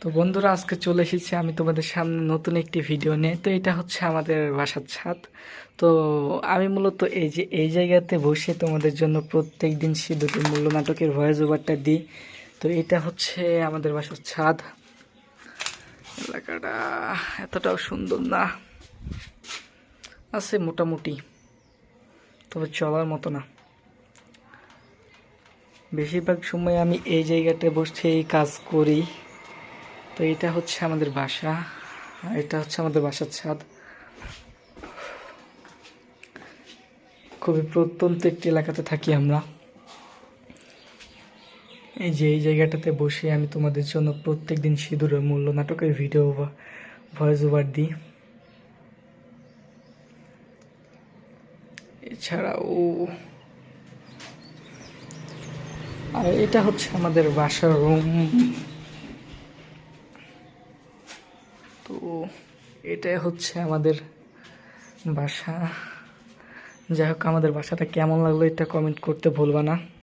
তো বন্ধুরা, আজকে চলে এসেছি আমি তোমাদের সামনে নতুন একটি ভিডিও নিয়ে। তো এটা হচ্ছে আমাদের বাসার ছাদ। তো আমি মূলত এই যে, এই জায়গাতে বসে তোমাদের জন্য প্রত্যেক দিন সিদ্ধটির মূল্য নাটকের ভয়েস ওভারটা দিই। তো এটা হচ্ছে আমাদের বাসার ছাদ। এলাকাটা এতটাও সুন্দর না, আছে মোটামুটি, তবে চলার মতো না। বেশিরভাগ সময় আমি এই জায়গাটায় বসে কাজ করি। তো এটা হচ্ছে আমাদের বাসা, এটা হচ্ছে আমাদের বাসার ছাদ। খুবই প্রত্যন্ত একটি এলাকাতে থাকি আমরা। এই যে এই জায়গাটাতে বসে আমি তোমাদের জন্য প্রত্যেক দিন সিঁদুরের মূল্য নাটকের ভিডিও বা ভয়েস ওভার দিই। এছাড়াও, আর এটা হচ্ছে আমাদের বাসার রুম তো এটাই হচ্ছে আমাদের বাসা। যাই হোক, আমাদের বাসাটা কেমন লাগল এটা কমেন্ট করতে ভুলবা না।